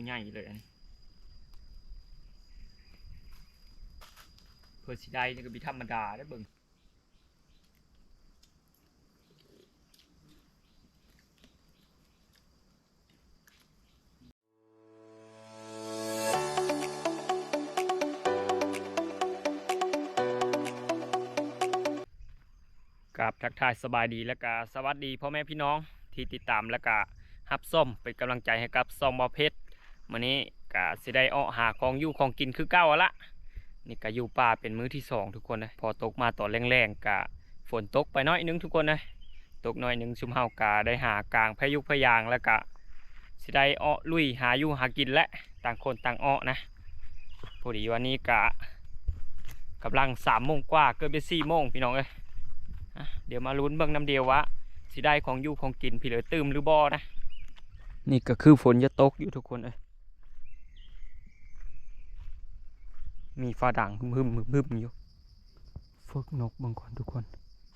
ูใหญ่เลยอันนี้เพื่อสิได้นี่ก็มีธรรมดาได้เบิ่งกับทักทายสบายดีและก็สวัสดีพ่อแม่พี่น้องที่ติดตามและก็ฮับส้มเป็นกำลังใจให้กับซองบอเพชร มื้อนี้ก็สิได้ออกหาของอยู่ของกินคือเก้าละนี่ก็อยู่ป่าเป็นมื้อที่สองทุกคนนะพอตกมาตอนแรงๆก็ฝนตกไปน้อยหนึงทุกคนนะตกน้อยหนึงชุมเฮากาได้หากลางพายุพยางแล้วก็สิได้ออลุยหาอยู่หากินและต่างคนต่างออนะพอดีวันนี้กะกำลังสามโมงกว่าเกือบจะสี่โมงพี่น้องเอ้ยเดี๋ยวมาลุ้นเบิ่งน้ำเดียววะสิได้ของอยู่ของกินพี่เหลือตื่มหรือบ่นะ นี่ก็คือฝนจะตกอยู่ทุกคนเอ้ย มีฟ้าด่างหึมๆหึมอยู่ฝึกนกบางคนทุกคน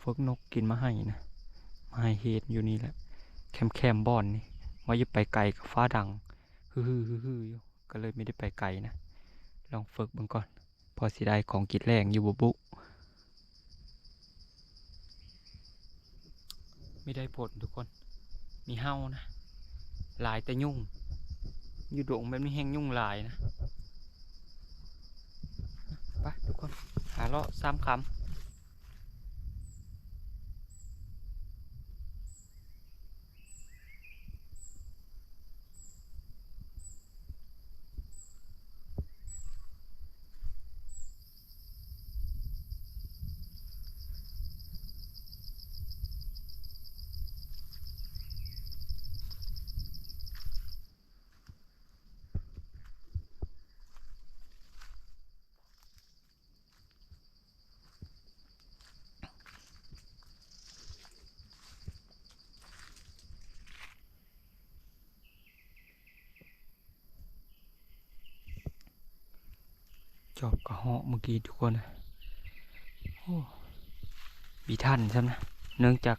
ฝึกนกกินมาให้นะมาให้เห็ดอยู่นี่แหละ แคมแคมบอนนี่ว่าจะไปไกลกับฟ้าดังฮือๆฮือๆอยู่ก็เลยไม่ได้ไปไกลนะ ลองฝึกบางก่อน พอสิได้ของกินแรงอยู่บุบุไม่ได้ผลทุกคน มีเห่านะ หลายแต่ยุ่ง อยู่โด่งแบบนี้แห้งยุ่งหลายนะ ไปทุก คนหาเลาะสามคำ อบกระเหาะเมื่อกี้ทุกคนนะโอ้บีท่านใช่ไหมเนื่องจาก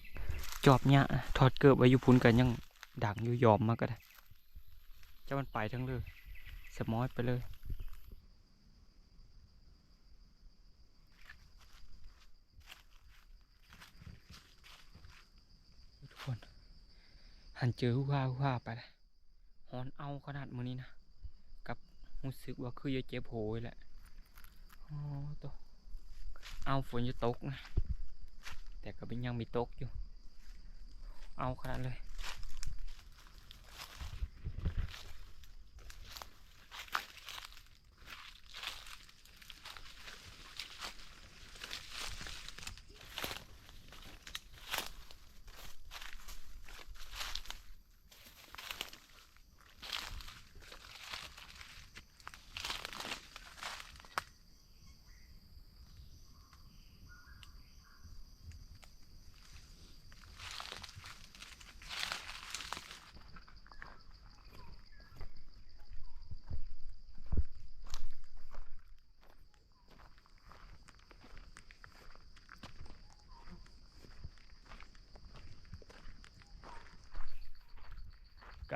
จอบเนี้ยถอดเกิบไว้อยู่พุนกันยังดังอยู่ยอมมากก็ได้เจ้ามันไปทั้งเลยสมอยไปเลยทุกคน หันเจอฮู้ฮ่าฮู้ฮ่าไปเลยฮอนเอาขนาดมือนี้นะ กับรู้สึกว่าคือจะเจ็บโหยแหละ โอ้ตัวเอาฝนจะตกนะ แต่ก็เป็นยังมีตกอยู่ เอาขนาดเลย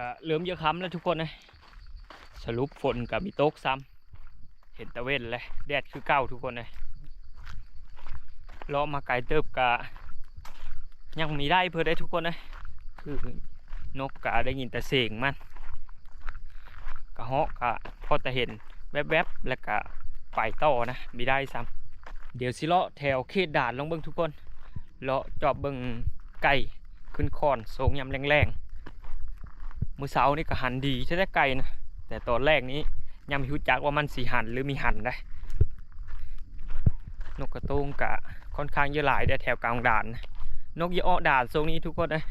ก็เริ่มเยอะค้ำแล้วทุกคนนะสรุปฝนกับมีโต๊กซ้ำเห็นตะเวนเลยแดดคือเก้าทุกคนเลยเลาะมาไกลเติบกะยังมีได้เพื่อได้ทุกคนนะคือนกกะได้ยินแต่เสียงมันกะเหาะกะพอจะเห็นแวบๆแล้วกะไปต่อนะมีได้ซ้ำเดี๋ยวสิเลาะแถวเขตด่านลงเบิ่งทุกคนเลาะจอบเบิ่งไก่ขึ้นคอนโสงยำแรงๆ มือเสานี่ก็หันดีใช่ได้ไกลนะ แต่ตอนแรกนี้ยังไม่รู้จักว่ามันสีหันหรือมีหันได้ นกกระตุ้งกะค่อนข้างเยอะหลายได้แถวกลางด่าน นกเยอะอ้อด่านทรงนี้ทุกคนนะ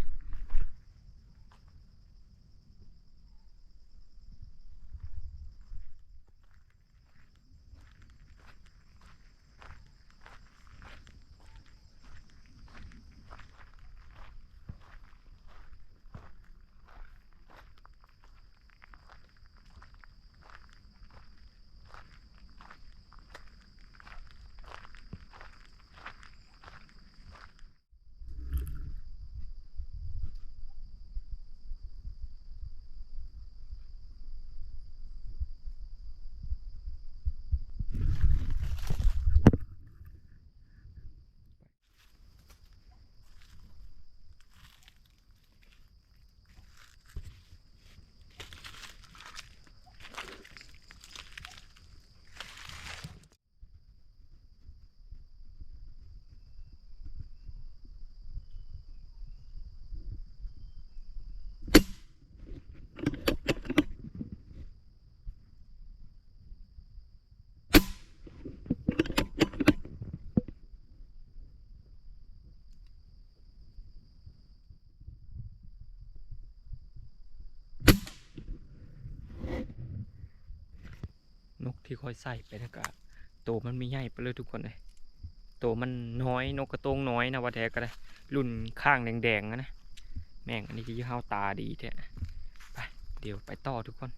ค่อยใส่ไปนะกะตัวมันไม่ใหญ่ไปเลยทุกคนเลยตัวมันน้อยนกกระโตงน้อยนะว่าแท้ก็ได้รุ่นข้างแดงๆนะแม่งอันนี้คือห้าตาดีแท้ไปเดี๋ยวไปต่อทุกคน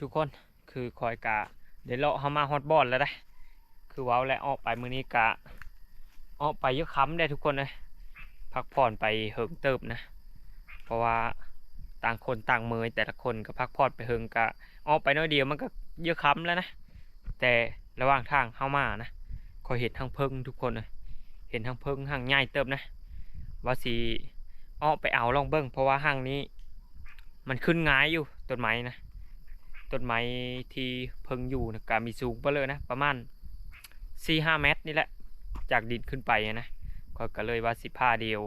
ทุกคนคือคอยกะเดี๋ยวเราะเฮามาฮอตบอลแล้วได้คือว้าวและออกไปมือนี้กะออกไปเยอะค้ำได้ทุกคนเลยพักผ่อนไปเหิงเติบนะ เพราะว่าต่างคนต่างเมยแต่ละคนก็พักผ่อนไปเหิงกะออกไปน้อยเดียวมันก็เยอะค้ำแล้วนะ แต่ระหว่างทางเข้ามานะคอยเห็นทางเพิงทุกคนเลยเห็นทางเพิงห่างใหญ่เติบนะว่าสีออกไปเอาลองเบิ้งเพราะว่าห้างนี้ มันขึ้นง่ายอยู่ต้นไม้นะ ต้นไม้ที่เพิ่งอยู่นะก็มีสูงไปเลยนะ ประมาณสี่ห้าเมตรนี่แหละ จากดินขึ้นไปนะก็ก็เลยว่าสิพาเดียว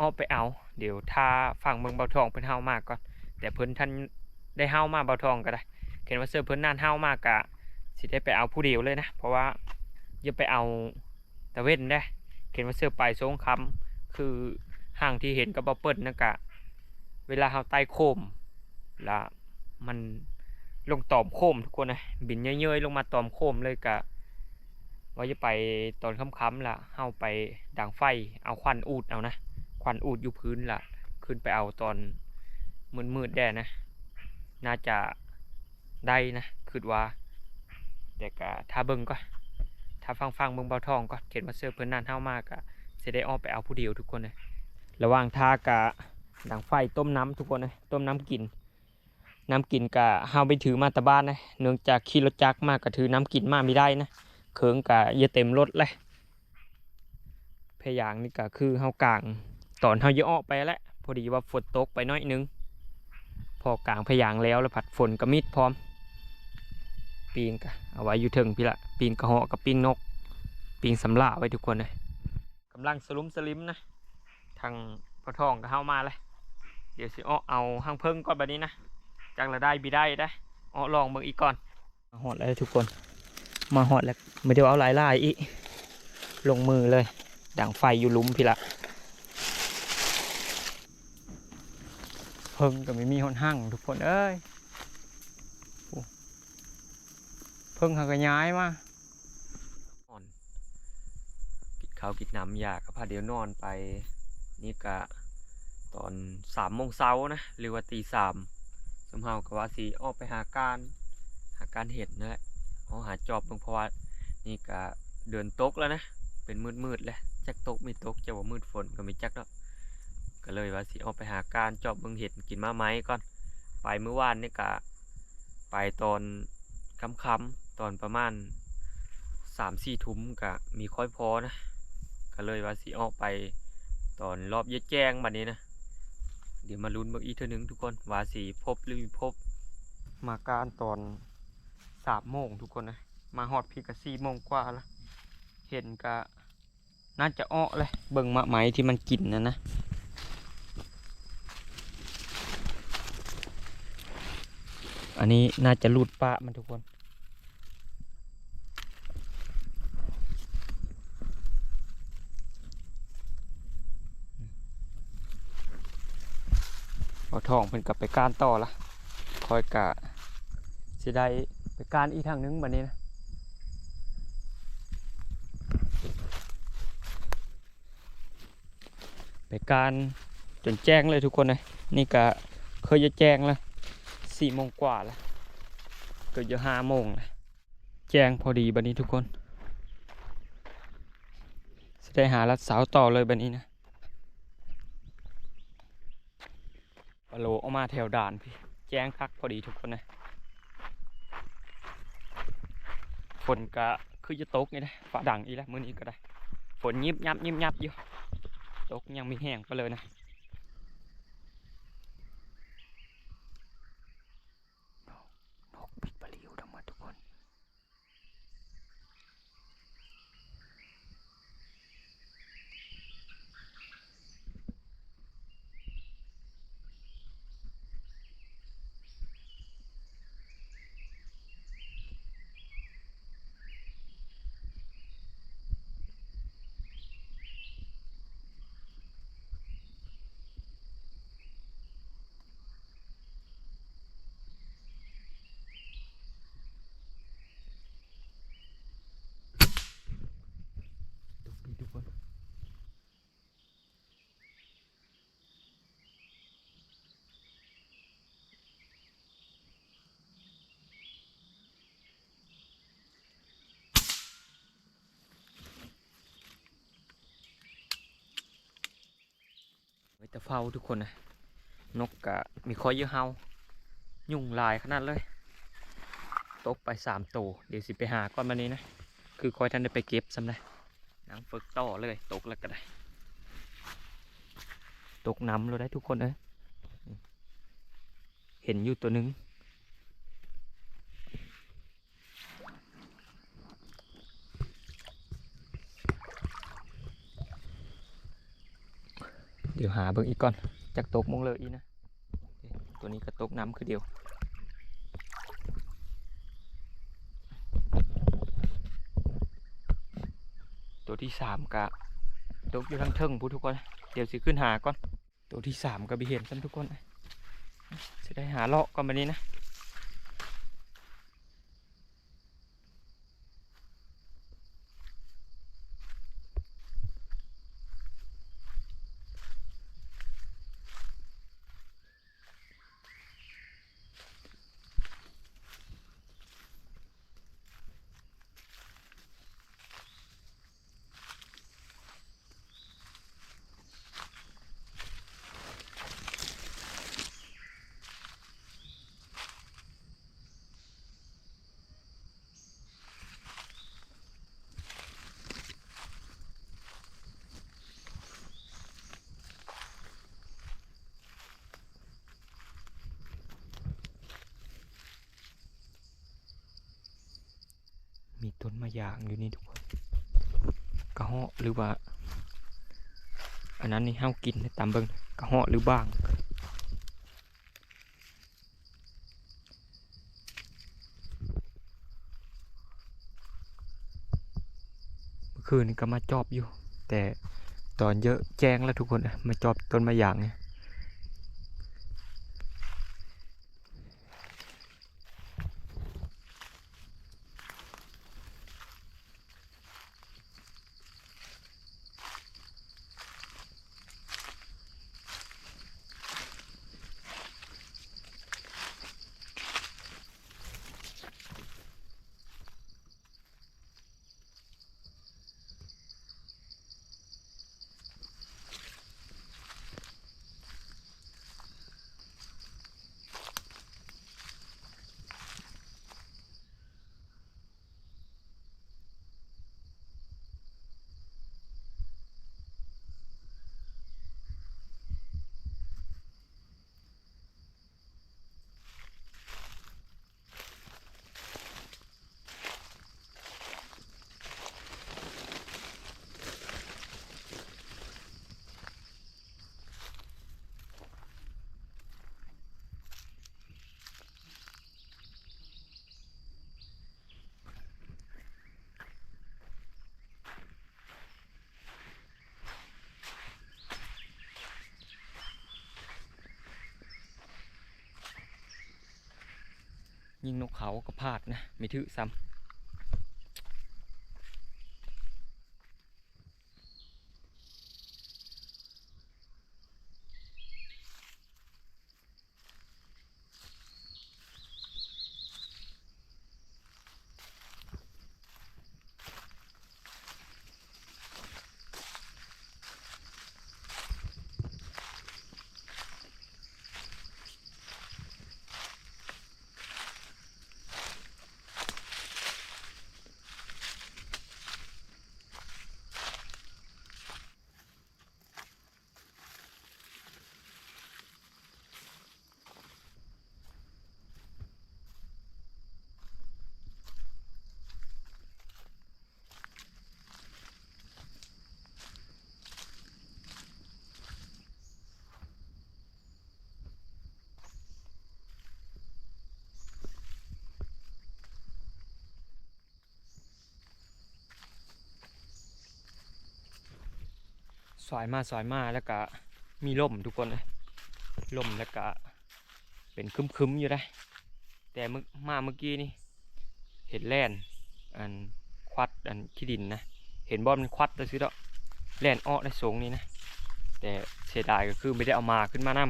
ออกไปเอา เดี๋ยวถ้าฝั่งเมืองเบาทองเพิ่นเฮามากก่อนแต่เพิ่นท่านได้เฮามาเบาทองก็ได้เห็นว่าเสื้อเพิ่นนานเฮามากกะสิได้ไปเอาผู้เดียวเลยนะ เพราะว่าอย่าไปเอาตะเวนได้เห็นว่าเสื้อไปสงคำคือห่างที่เห็นกับเบาเปิ้ลนะกะเวลาเฮาไต่โคมละ มันลงตอมโคมทุกคนนะบินเยอะๆลงมาตอมโคมเลยกะว่าจะไปตอนค่ำๆล่ะเข้าไปดังไฟเอาควันอูดเอานะควันอูดอยู่พื้นล่ะ ขึ้นไปเอาตอนมืดๆแด่นะ น่าจะได้นะคือว่า แต่กะถ้าเบิ่งก็ถ้าฟังฟังๆเบิ่งเบาทองก็เขียนมาเสื้อเพิ่อนนานเท่ามากกะจะได้ออกไปเอาผู้เดียวทุกคนเลยระหว่างทากะดังไฟต้มน้ำทุกคนเลยต้มน้ำกิน น้ำกินกะเฮาไปถือมาตะบ้านนะเนื่องจากขี่รถจักรมากก็ถือน้ำกินมาไม่ได้นะเขิงกะเยอะเต็มรถเลยพยางนี่ก็คือเฮากลางตอนเฮาเยอะออกไปแล้วพอดีว่าฝนตกไปน้อยนึง พอกลางพยางแล้วแล้วผัดฝนก็มิดพร้อม ปีงกะเอาไว้อยู่เทิงพี่ละปีงกระเหาะกับปีงนก ปีงสำลาไว้ทุกคนเลยกำลังสลุมสลิมนะ ทางพอทองก็เฮามาเลยเดี๋ยวสิอ้อเอาห้างเพิ่งก่อนแบบนี้นะ จังละได้บีได้ได้อ๋อลองเบิ่งอีกก่อนมาหอดแล้วทุกคน มาหอดแล้วไม่ได้เอาหลายลายอีกลงมือเลยดังไฟอยู่หลุมพี่ละเพิ่งก็ไม่มีหนห้างทุกคนเอ้ยโอ้เพิ่งหากระย้ายมาอนกินข้าวกินน้ำยาก็พาเดี๋ยวนอนไป นี่กะตอนสามโมงเช้านะหรือว่าตีสาม สมเฮาก็ว่าสิออกไปหาการหาการเห็ดนั่นแหละเอาหาจอบเบิ่งเพราะว่านี่ก็เดือนตกแล้วนะเป็นมืดมืดๆแล้วจักตกไม่ตกจะว่ามืดฝนก็ไม่จักแล้วก็เลยว่าสิออกไปหาการจอบเบิ่งเห็ดกินมาไหมก่อนไปเมื่อวานนี่ก็ไปตอนค่ำๆตอนประมาณสามสี่ทุ่มก็มีค่อยพอนะก็เลยว่าสิออกไปตอนรอบเย็ดแจ้งบัดนี้นะ เดี๋ยวมาลุ้นเบิ่งอีกเท่านึงทุกคนว่าสีพบหรือไม่พบมาการตอนสามโมงทุกคนนะมาฮอดพี่ก็สี่โมงกว่าละเห็นก็น่าจะอ้อเลยเบิ่งมะไหมที่มันกินนะนะอันนี้น่าจะรูดปะมันทุกคน อทองเพิ่นกลับไปก้านต่อละคอยกะสิได้ไปก้านอีกทางหนึงบัดนี้นะไปการจนแจ้งเลยทุกคนเลยนี่กะเคยจะแจ้งแล้วสี่โมงกว่าแล้วเกือบจะห้าโมงแล้วแจ้งพอดีบัดนี้ทุกคนจะได้หารัดสาวต่อเลยบัดนี้นะ ปลาโลออกมาแถวด่านพี่ แจ้งพักพอดีทุกคนนะฝนก็คือจะตกนี่นะฝ่าดังอีแล้วมื้อนี้ก็ได้ ฝนยิบยับยิบยับอยู่ตกยังมีแห้งไปเลยนะ แต่เฝ้าทุกคนนะนกกะมีคอยเยอะเฮายุ่งลายขนาดเลย ตกไปสามตัวเดี๋ยวสิไปหาก้อนมานี้นะ คือคอยท่านได้ไปเก็บซ้ำนะนังฝึกต่อเลย ตกแล้วก็ได้ ตกน้ำเราได้ทุกคนเอ้ยเห็นอยู่ตัวหนึง เดี๋ยวหาเบิ่งอีกก่อนจากตกมงเลยอีนะ ตัวนี้ก็ตกน้ำคือเดียวตัวที่สามกะตกอยู่ทางเทิงพูดทุกคน เดี๋ยวสิขึ้นหาก่อน ตัวที่สามก็ไปเห็นซ้ำทุกคนจะได้หาเลาะก่อนแบบนี้นะ มีต้นมะยางอยู่นี่ทุกคนกระเหาะหรือว่า อันนั้นนี่ห้ากินนตามเบิ้งกระเหาะหรือบ้างเมื่อคืนนี่ก็มาจอบอยู่ แต่ตอนเยอะแจ้งแล้วทุกคนอะมาจอบต้นมะยางเนี่ย ยิงนกเขาก็พลาดนะ ไม่ถือซ้ำ สายมาสายมาแล้วก็มีลมทุกคนเลยลมแล้วก็เป็นคึมๆอยู่ได้ แต่เมื่อมาเมื่อกี้นี่ เห็นแล่นอันควัดอันขี้ดินนะเห็นบอลมันควัดเลยสิเดาะแล่นอ้อได้สูงนี่นะแต่เสียดายก็คือไม่ได้เอามาขึ้นมาน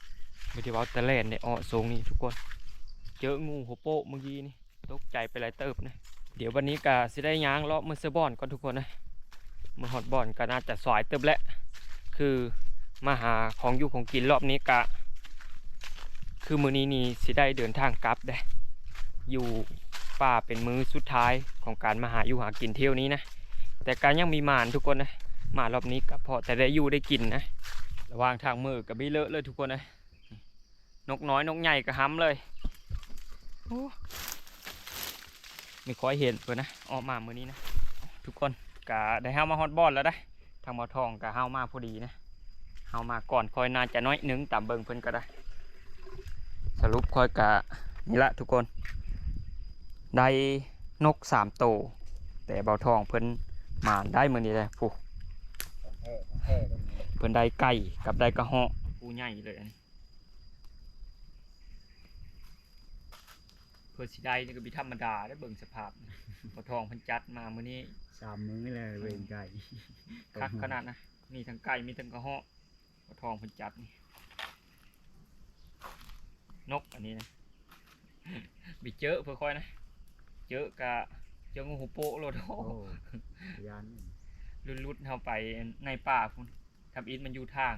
ำไม่ได้ว่าแต่แล่นในอ้อสูงนี่ทุกคน เจองูหัวโปะเมื่อกี้นี่ตกใจไปหลายเติบนะเดี๋ยววันนี้ก็สิได้ย้างเลาะมือเซอร์บอนก่อนทุกคนนะ มือฮอตบอลก็น่าจะสายเติบแหละคือมาหาของอยู่ของกินรอบนี้กะ คือมือนี้นี่สิได้เดินทางกลับได้ อยู่ป่าเป็นมื้อสุดท้ายของการมาหาอยู่หากินเที่ยวนี้นะ แต่การยังมีหมานทุกคนนะหมานรอบนี้ก็พอแต่ได้อยู่ได้กินนะ ระหว่างทางมือกับไม่เลอะเลยทุกคนนะ นกน้อยนกใหญ่ก็ห้ำเลยโอ้ไม่ค่อยเห็นเพื่อนนะ ออกมามือนี้นะ ทุกคน ก็ได้เฮามาฮอตบอลแล้วได้ทางมอทองก็เฮามาพอดีนะเฮามาก่อนคอยน่าจะน้อยหนึงตามเบิ่งเพิ่นก็ได้ สรุปคอยกะนี่ละทุกคน ได้นกสามโตวแต่เบาทองเพิ่นมาได้มือนี้เลยผู้เพิ่นได้ไก่กับได้กระเหาะผู้ใหญ่เลยอันนี้เพื่อสิได้นี่ก็บิธรรมดาได้เบิ่งสภาพเบาทองเพิ่นจัดมามื้อนี้ สามมื้อเลยเวรไก่คักขนาดนะมีทั้งไก่มีทั้งกระเหาะเบาทองเพิ่นจัดนี่นกอันนี้นะบิเจอเพื่อค่อยนะ เจอกะเจองูหูโปะโลดโอ้โอ้ยานนี่ลุดๆเข้าไปในป่าพุ่นทำอิฐมันอยู่ทาง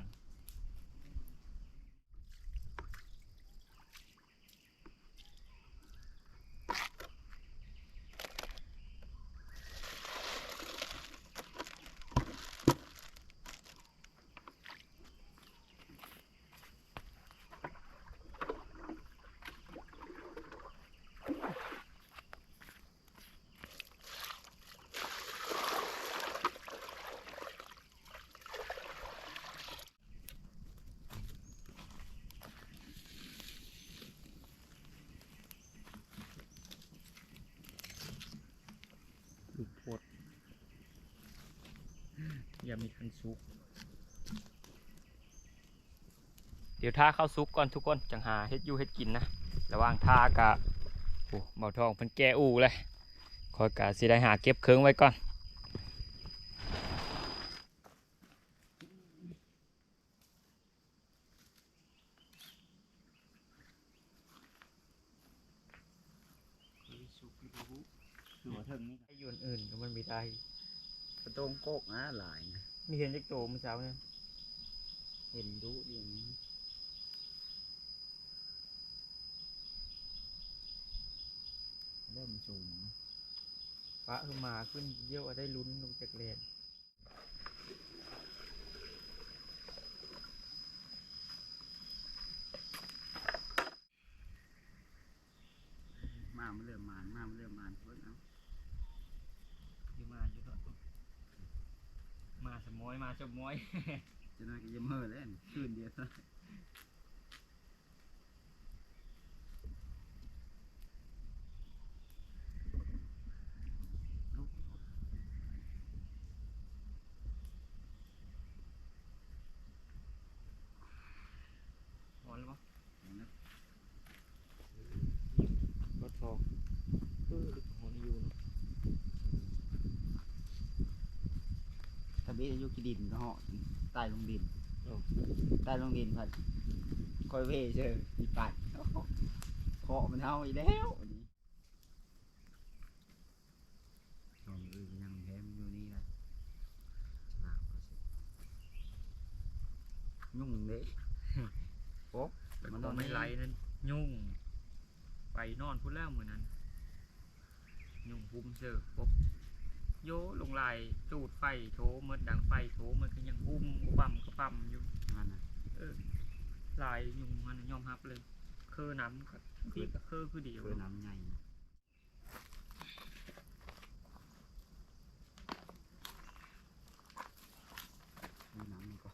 ลูกโพด อย่ามีทันซุก เดี๋ยวท่าเข้าซุกก่อนทุกคนจังหาเฮ็ดอยูเฮ็ดกินนะ ระหว่างท่ากะโอ้เบาทองเพิ่นแก้อูเลยคอยกะสิได้หาเก็บเครื่องไว้ก่อนหัวเทิงนี่ไอ้ยนอื่นก็มันไม่ได้กระโต้งโกกนะหลายนะ มีเห็นเล็กโตเมื่อเช้าเนี่ยเห็นดูอย่างนี้เริ่มสูง พระขึ้นมาขึ้นเยี่ยวได้ลุ้นลงจากเลน มามันเริ่มมานมามันเริ่มมานเพิ่นเอา อยู่มาอยู่ตอน มาชมมวยจะน่าก็จะเมื่อแล้วคืนเดียวซะ หอนหรือเปล่า เอานะ รถทองเออลึกหอนอยู่เนอะ ถ้าเบี้อายุกี่ดินก็เหาะใต้ลงดินใต้ลงดินพัดคอยเว่เจอมีปัดเคาะมันเท่าอีกแล้วอันนี้ลองอื่นยังแถมอยู่นี่นะลากเอาสิยุ่งเด้โป๊ะแต่มันมันโดนไม่ไหลนั่นยุ่ง ไปนอนพูดแล้วเหมือนนั้น ยุ่งพุ่มเสือปบ โยลงลายจูดไฟโถเมื่อดังไฟโถมันก็ยังพุ่มปั๊มก็ปั๊มอยู่มันน่ะลายยุ่งมันยอมรับเลย คือน้ำก็พี่ก็คือคือเดียวคือน้ำใหญ่นะคือน้ำนี่ก็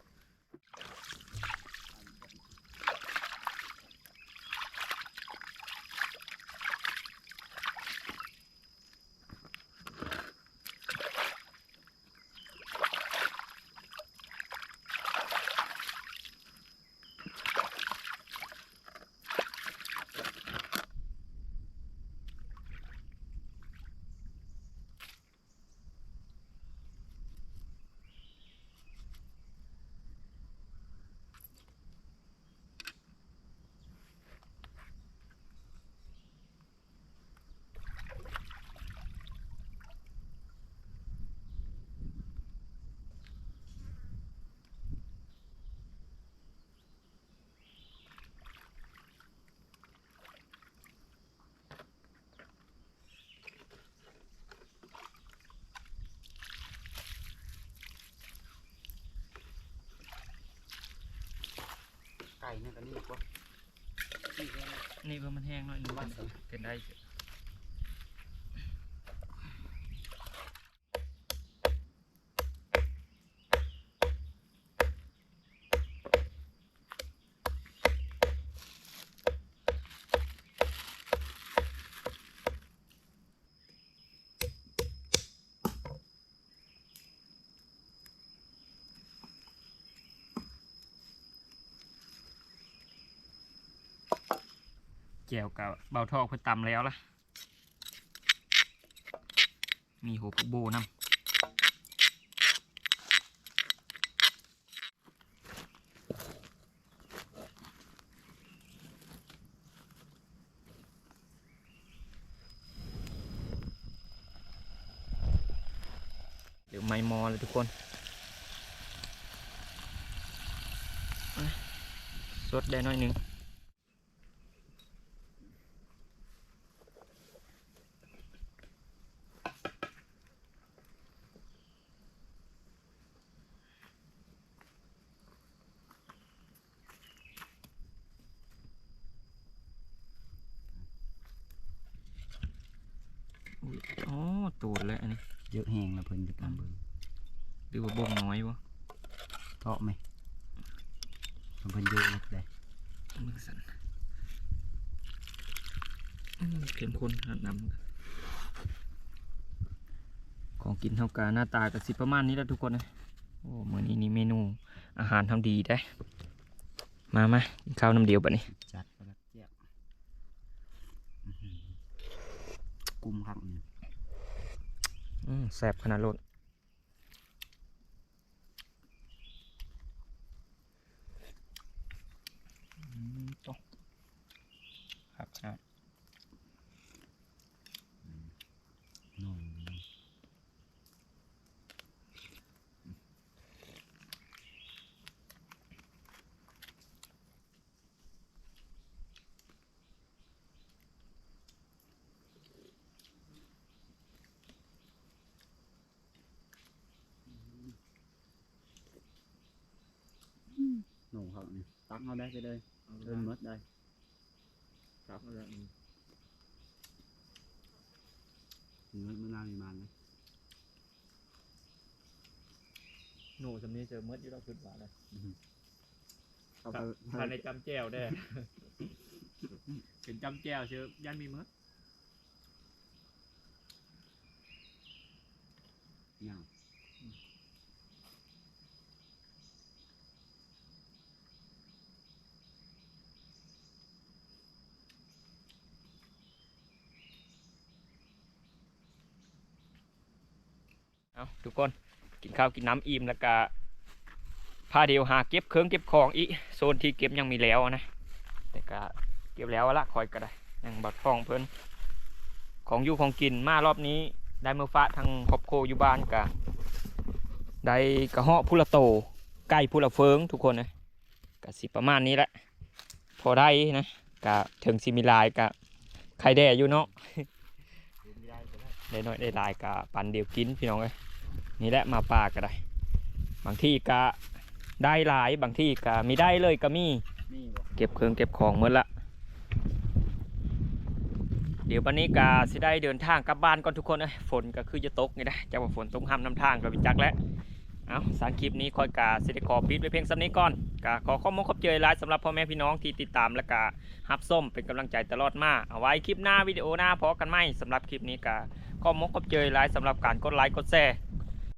เนี่ยกันนี่กว่านี่เพื่อมันแห้งหน่อยนึงว่าสิเป็นได้ จวกับเบาทอกเพื่อตำแล้วล่ะ มีหัวผักโบนำเดี๋ยวไม่มอเลยทุกคนสดได้หน่อยนึง อุ๊ยอ๋อตูดเลยอันนี้ เยอะแหงแล้วเพิ่นจะตามเบิ่ง หรือว่าบ่งน้อยวะ เทาะไหมเพิ่นเยอะเลยได้ มือสั่นอืมเข้มข้นขนาดน้ำของกิน เท่ากาหน้าตากับสิประมาณนี้แหล้วทุกคนนะโอ้มื้อนี้นี่เมนูอาหารทำดีได้ มามากินข้าวน้ำเดียวปะนี่จัดไปแล้วเจี๊ยบอื้อหือกุมครับนี่อืมแซ่บขนาดโลดอืมต้องครับครับ นอน หนูครับนี่ตัก เอาได้ไปเลยเดินหมดได้ครับเอาละอืมเงินมันนานมีมันนะหนูสำนี้เจอเมื่อที่เราคิดว่าเลยเอาไปภายในจำแจวได้เป็นจำแจวเชื่อยันมีเมื่อเงาเทุกคนกินข้าวกินน้ำอิ่มแล้วก็พาเดียวหาเก็บเครื่องเก็บของอีโซนที่เก็บยังมีแล้วนะแต่ก็เก็บแล้วละคอยก็ได้ยังบัดฟองเพิ่นของอยู่ของกินมารอบนี้ ได้เมือฟ้าทางครอบคอยู่บ้านกะได้กระเหาะพุละโตไก่พุละเฟิงทุกคนนะกะสิประมาณนี้แหละพอได้นะกะถึงซิมิลายกะใครแด่อยู่เนาะได้ก็ได้ได้น้อยได้ลายกะปันเดียวกินพี่น้องเอ้ย นี่แหละมาป่าก็ได้ บางที่กะได้หลายบางที่กะมีได้เลยก็มีนี่บ่เก็บเครื่องเก็บของหมดละเดี๋ยววันนี้กาสิได้เดินทางกลับบ้านก่อนทุกคนเอ้ยฝนก็คือจะตกนี่นะจะว่าฝนตกห้ามน้ำทางก็วิจักแล้วเอาสารคลิปนี้คอยกาสิได้ขอปิดไว้เพียงสำนี้ก่อนกาขอข้อมูลขอบเจอหลายสำหรับพ่อแม่พี่น้องที่ติดตามและกาฮับส้มเป็นกำลังใจตลอดมาเอาไว้คลิปหน้าวิดีโอหน้าพอกันไหมสำหรับคลิปนี้กาข้อมูลขอบเจอหลายสำหรับการกดไลค์กดแชร์